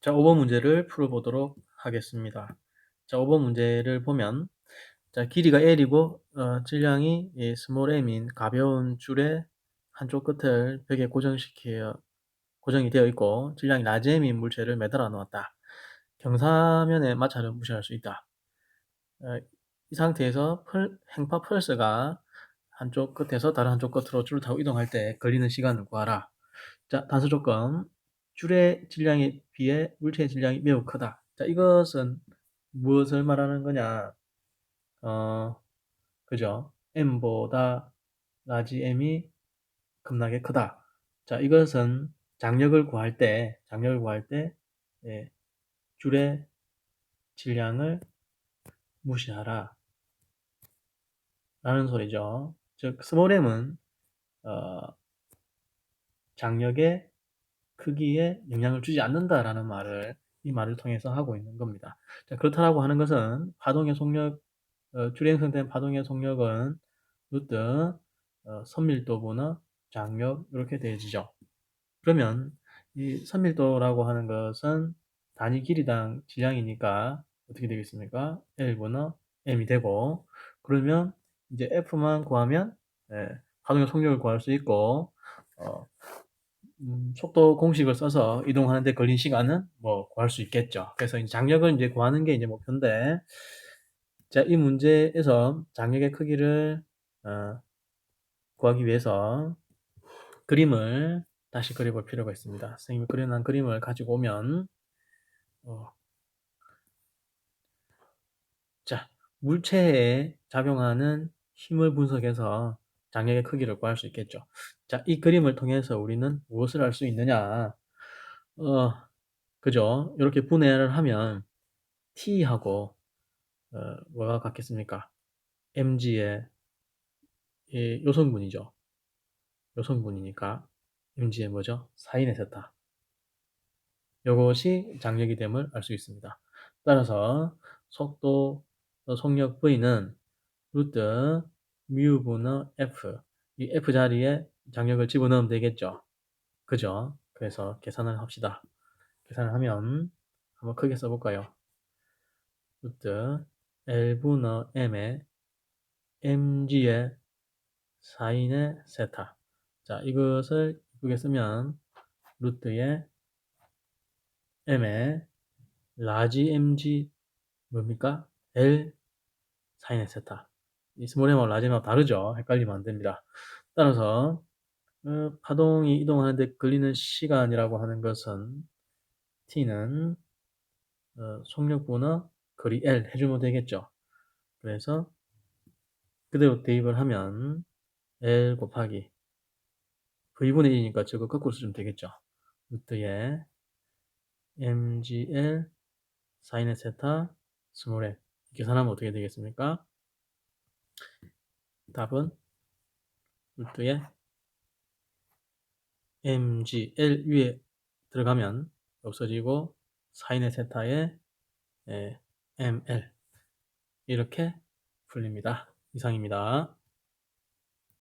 자, 5번 문제를 풀어보도록 하겠습니다. 자, 5번 문제를 보면 자, 길이가 L이고 어, 질량이 이 스몰 m인 가벼운 줄의 한쪽 끝을 벽에 고정시켜 고정이 되어 있고 질량이 라지 m인 물체를 매달아 놓았다. 경사면의 마찰을 무시할 수 있다. 어, 이 상태에서 펄, 행파 펄스가 한쪽 끝에서 다른 한쪽 끝으로 줄을 타고 이동할 때 걸리는 시간을 구하라. 자, 단서 조건. 줄의 질량에 비해 물체의 질량이 매우 크다. 자, 이것은 무엇을 말하는 거냐? 어, 그죠? m보다 라지 m이 겁나게 크다. 자, 이것은 장력을 구할 때, 장력을 구할 때, 예, 줄의 질량을 무시하라. 라는 소리죠. 즉, 스몰 m은, 어, 장력의 크기에 영향을 주지 않는다라는 말을 이 말을 통해서 하고 있는 겁니다. 자, 그렇다라고 하는 것은 파동의 속력, 어, 줄에 형성된 파동의 속력은 루트 어, 선밀도분의 장력 이렇게 되어지죠. 그러면 이 선밀도라고 하는 것은 단위 길이당 질량이니까 어떻게 되겠습니까? L분의 M이 되고 그러면 이제 F만 구하면 예, 파동의 속력을 구할 수 있고 어, 음, 속도 공식을 써서 이동하는데 걸린 시간은 뭐 구할 수 있겠죠. 그래서 이제 장력을 이제 구하는 게 이제 목표인데, 자, 이 문제에서 장력의 크기를 어, 구하기 위해서 그림을 다시 그려볼 필요가 있습니다. 선생님이 그려놓은 그림을 가지고 오면, 어, 자, 물체에 작용하는 힘을 분석해서 장력의 크기를 구할 수 있겠죠. 자, 이 그림을 통해서 우리는 무엇을 알 수 있느냐? 어, 그죠? 이렇게 분해를 하면 T하고 어, 뭐가 같겠습니까? mg의 이 요성분이죠. 요성분이니까 mg의 뭐죠? 4인의 세타. 이것이 장력이 됨을 알 수 있습니다. 따라서 속도 어, 속력 V는 루트 뮤분의 F 이 F 자리에 장력을 집어넣으면 되겠죠. 그죠? 그래서 계산을 합시다. 계산을 하면 한번 크게 써볼까요? 루트 L분의 M에 mg의 4인의 세타. 자, 이것을 이쁘게 쓰면 루트의 m의 라지 mg 뭡니까? L 4인의 세타. 이 스몰 m하고 라지 m하고 다르죠? 헷갈리면 안 됩니다. 따라서 어, 파동이 이동하는데 걸리는 시간이라고 하는 것은 t는 어, 속력분의 거리 L 해주면 되겠죠. 그래서 그대로 대입을 하면 L 곱하기 V분의 1이니까 저거 거꾸로 쓰면 되겠죠. 루트에 MGL 사인의 세타 스몰 L 계산하면 어떻게 되겠습니까? 답은 루트에 MGL 위에 들어가면 없어지고 사인의 세타에 ML 이렇게 풀립니다. 이상입니다.